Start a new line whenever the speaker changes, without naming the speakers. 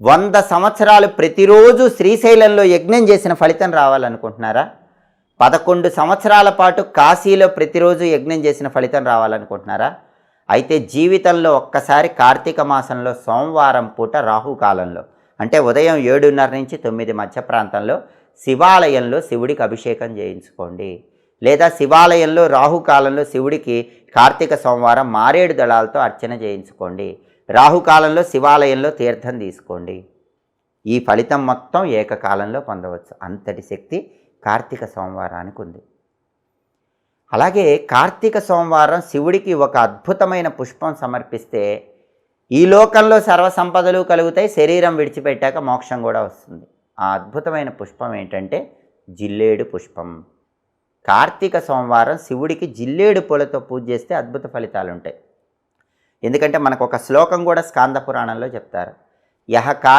వంద సంవత్సరాలు ప్రతిరోజు శ్రీశైలంలో యజ్ఞం చేసిన ఫలితం రావాలనుకుంటున్నారా? పదకొండు సంవత్సరాల పాటు కాశీలో ప్రతిరోజు యజ్ఞం చేసిన ఫలితం రావాలనుకుంటున్నారా? అయితే జీవితంలో ఒక్కసారి కార్తీక మాసంలో సోమవారం పూట రాహుకాలంలో అంటే ఉదయం ఏడున్నర నుంచి తొమ్మిది మధ్య ప్రాంతంలో శివాలయంలో శివుడికి అభిషేకం చేయించుకోండి. లేదా శివాలయంలో రాహుకాలంలో శివుడికి కార్తీక సోమవారం మారేడు దళాలతో అర్చన చేయించుకోండి. రాహుకాలంలో శివాలయంలో తీర్థం తీసుకోండి. ఈ ఫలితం మొత్తం ఏకకాలంలో పొందవచ్చు. అంతటి శక్తి కార్తీక సోమవారానికి ఉంది. అలాగే కార్తీక సోమవారం శివుడికి ఒక అద్భుతమైన పుష్పం సమర్పిస్తే ఈ లోకంలో సర్వసంపదలు కలుగుతాయి. శరీరం విడిచిపెట్టాక మోక్షం కూడా వస్తుంది. ఆ అద్భుతమైన పుష్పం ఏంటంటే జిల్లేడు పుష్పం. కార్తీక సోమవారం శివుడికి జిల్లేడు పూలతో పూజ చేస్తే అద్భుత ఫలితాలు ఉంటాయి ఎందుకంటే మనకు ఒక శ్లోకం కూడా స్కాంద పురాణంలో చెప్తారు. యహ కార్